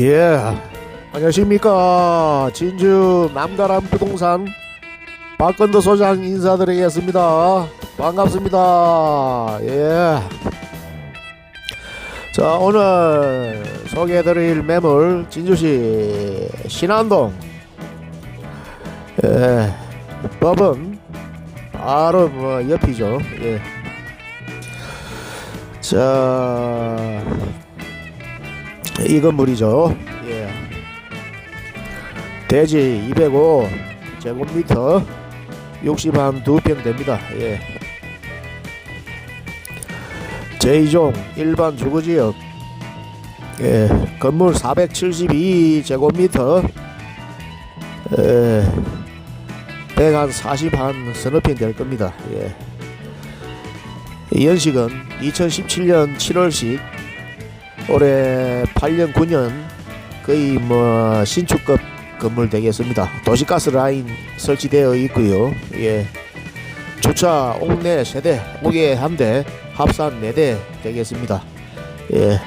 예, 안녕하십니까. 진주 남가람 부동산 박건도 소장 인사드리겠습니다. 반갑습니다. 예. 자, 오늘 소개해드릴 매물 진주시 신안동. 예, 법은 바로 뭐 옆이죠. 예. 자, 이 건물이죠. 예. 대지 205 제곱미터 60한 두평 됩니다. 예. 제2종 일반 주거지역 예. 건물 472 제곱미터 예. 100한 40한 서너 평될 겁니다. 예. 이 연식은 2017년 7월식 올해 8년 9년 거의 뭐 신축급 건물 되겠습니다. 도시가스 라인 설치되어 있고요. 예. 주차 옥내 세대, 옥외 한 대, 합산 네대 되겠습니다. 예.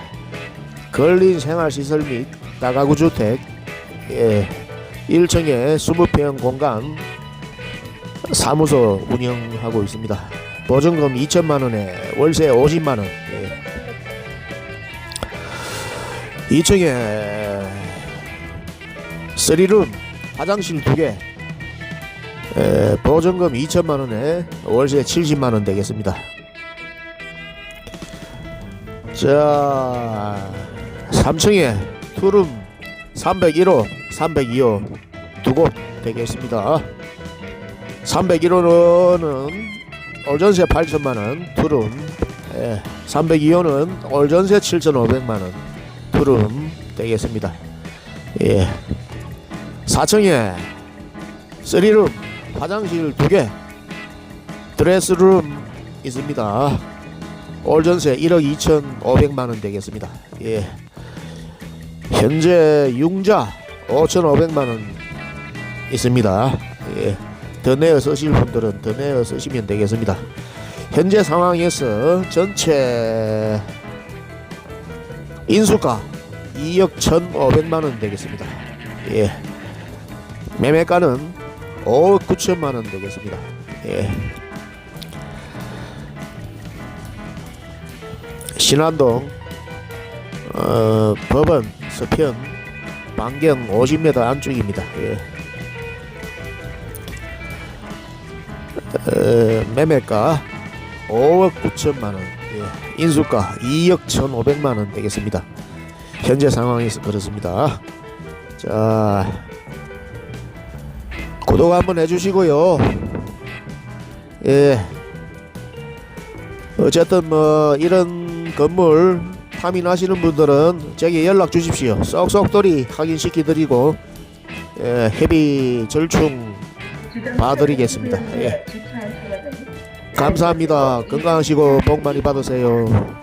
걸린 생활시설 및 다가구 주택, 예. 1층에 20평 공간 사무소 운영하고 있습니다. 보증금 2천만 원에 월세 50만 원. 예. 2층에 3룸 화장실 2개 에, 보증금 2천만 원에 월세 70만 원 되겠습니다. 자, 3층에 투룸 301호, 302호 두 곳 되겠습니다. 301호는 올전세 8천만 원, 투룸 예, 302호는 올전세 7,500만 원, 투룸 되겠습니다. 예. 4층에 3룸 화장실 2개 드레스룸 있습니다. 올 전세 1억 2,500만 원 되겠습니다. 예. 현재 융자 5,500만 원 있습니다. 예. 더 내어 쓰실 분들은 더 내어 쓰시면 되겠습니다. 현재 상황에서 전체 인수가 2억 1,500만 원 되겠습니다. 예. 매매가는 5억 9천만 원 되겠습니다. 예. 신안동 어, 법원 서편 반경 50m 안쪽입니다. 예. 어, 매매가 5억 9천만 원, 예. 인수가 2억 1,500만 원 되겠습니다. 현재 상황에서 그렇습니다. 자, 구독 한번 해주시고요. 예. 어쨌든 뭐 이런 건물 파민하시는 분들은 제게 연락 주십시오. 쏙쏙돌이 확인시켜 드리고 예, 헤비 절충 봐드리겠습니다. 예. 감사합니다. 건강하시고 복 많이 받으세요.